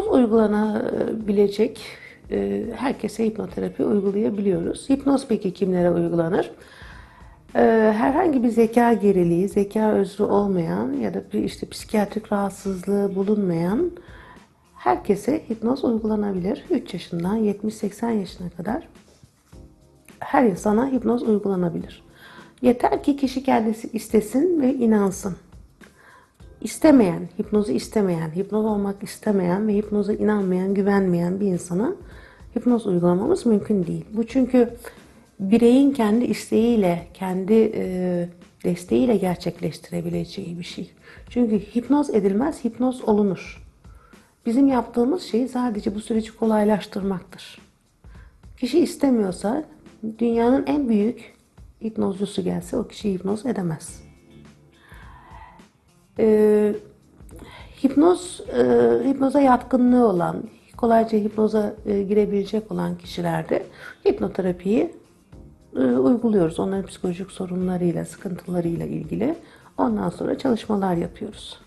uygulanabilecek e, herkese hipnoterapi uygulayabiliyoruz. Hipnoz peki kimlere uygulanır? E, herhangi bir zeka geriliği, zeka özrü olmayan ya da bir işte psikiyatrik rahatsızlığı bulunmayan herkese hipnoz uygulanabilir. 3 yaşından 70-80 yaşına kadar her insana hipnoz uygulanabilir. Yeter ki kişi kendisi istesin ve inansın. İstemeyen, hipnozu istemeyen, hipnoz olmak istemeyen ve hipnoza inanmayan, güvenmeyen bir insana hipnoz uygulamamız mümkün değil. Bu çünkü bireyin kendi isteğiyle, kendi e, desteğiyle gerçekleştirebileceği bir şey. Çünkü hipnoz edilmez, hipnoz olunur. Bizim yaptığımız şey sadece bu süreci kolaylaştırmaktır. Kişi istemiyorsa dünyanın en büyük hipnozcusu gelse o kişi hipnoz edemez. Ee, hipnoz, e, hipnoza yatkınlığı olan, kolayca hipnoza e, girebilecek olan kişilerde hipnoterapiyi e, uyguluyoruz. Onların psikolojik sorunlarıyla, sıkıntılarıyla ilgili. Ondan sonra çalışmalar yapıyoruz.